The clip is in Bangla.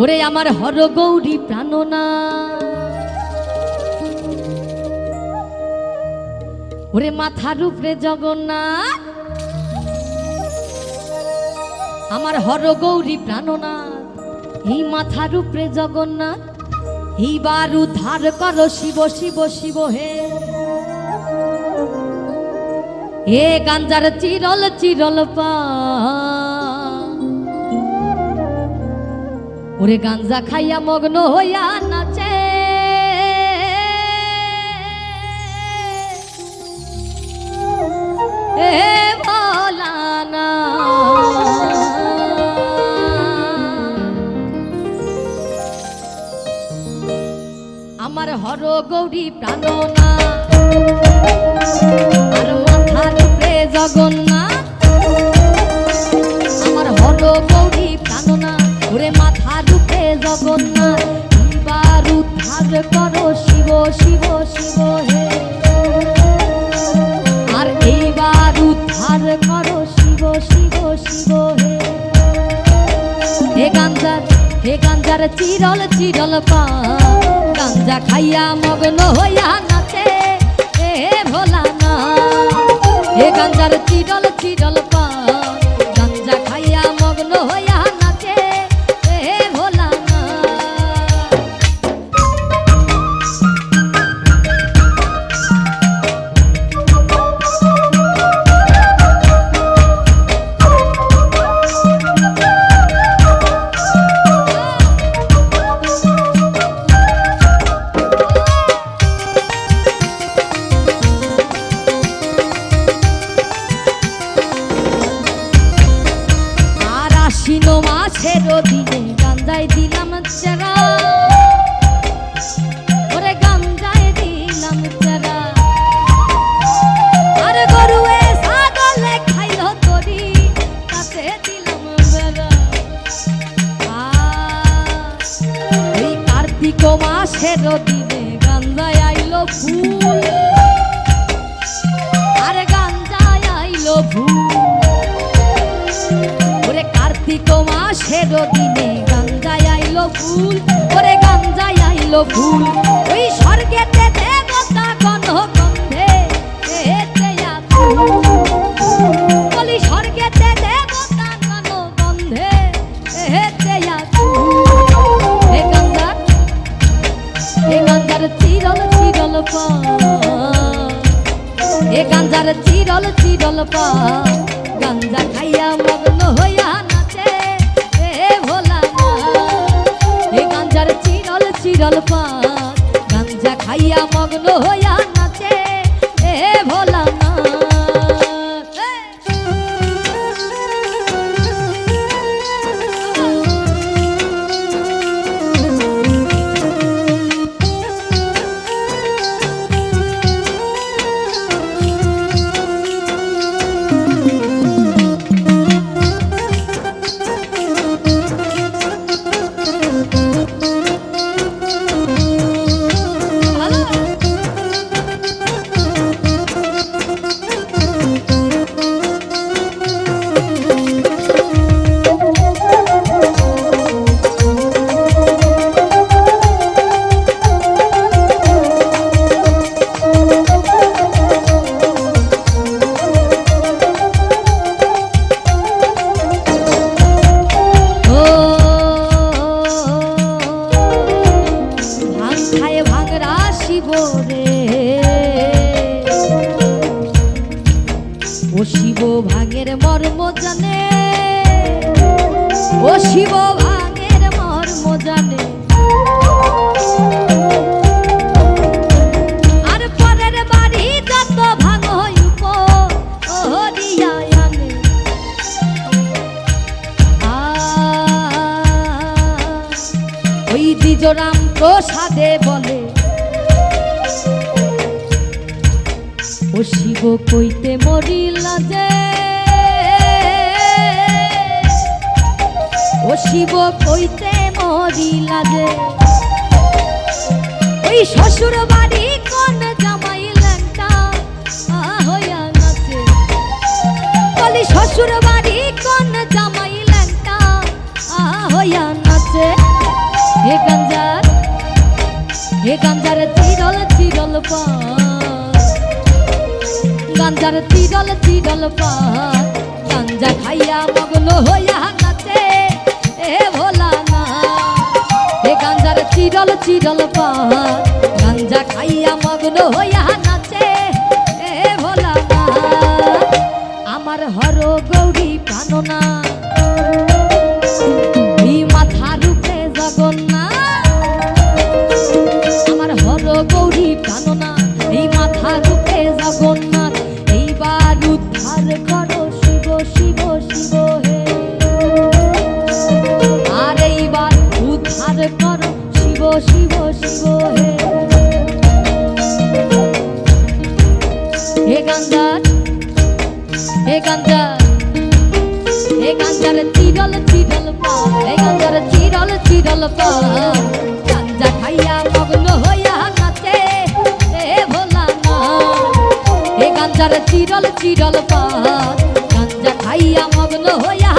ওরে আমার হর গৌরী প্রাণনা। ওরে মাথার উপরে জগন্নাথ। আমার হর গৌরী প্রাণনাথ এই মাথার উপরে জগন্নাথ। এইবার উদ্ধার করো শিব শিব শিব হে। এ গাঞ্জার চিরল চিরল পা ওরে গাঞ্জা খাইয়া মগ্ন হইয়া নাচে। আমার হর গৌরী প্রাণনা গাঞ্জার চিরল চিরল পা গাঞ্জা খাইয়া মগ্ন হইয়া নাচে এ ভোলা না হে গাঞ্জার চিরল মাসের দিনে গাঞ্জায় আইলো ফুল। আরে গান্দায় আইলো ফুল। ওরে কার্তিক মাসের দিনে গঙ্গায় আইলো ফুল। ওরে গঙ্গায় আইলো ফুল। ওই এ গাঞ্জার চিরল চিরল গাঞ্জা খাইয়া মগ্ন হইয়া নাচে এ ভোলা। এ গাঞ্জার চিরল চিরল গাঞ্জা খাইয়া মগ্ন হইয়া জানে। ও শিব ভাঙের মর্ম জানে। আর পরের বাড়ি যত ভাঙ হইব ও আনে। প্রসাদে বলে, ও শিব কইতে মরিল যে ও শিব কইতে মরিল যে ওই শ্বশুর বাড়ি কোন জামাই ল্যাংটা হইয়া নাচে। বলি শ্বশুর বাড়ি কোন জামাই ল্যাংটা হইয়া নাচে। হে গাঞ্জার চিরল চিরল পান। গাঞ্জার চিরল চিরল পান। গাঞ্জা খাইয়া মগ্ন হইয়া এ ভোলা এ চিরল চিরল গাঞ্জা খাইয়া মগ্ন হইয়া নাচে। এ ভোলা আমার হর গৌরী প্রাণনা। চিরল চিরল হে গাঞ্জার চিরল চিরল গাঞ্জা খাইয়া মগ্ন হইয়া নাচে এ ভোলা না হে গাঞ্জার চিরল চিরল গাঞ্জা খাইয়া মগ্ন হইয়া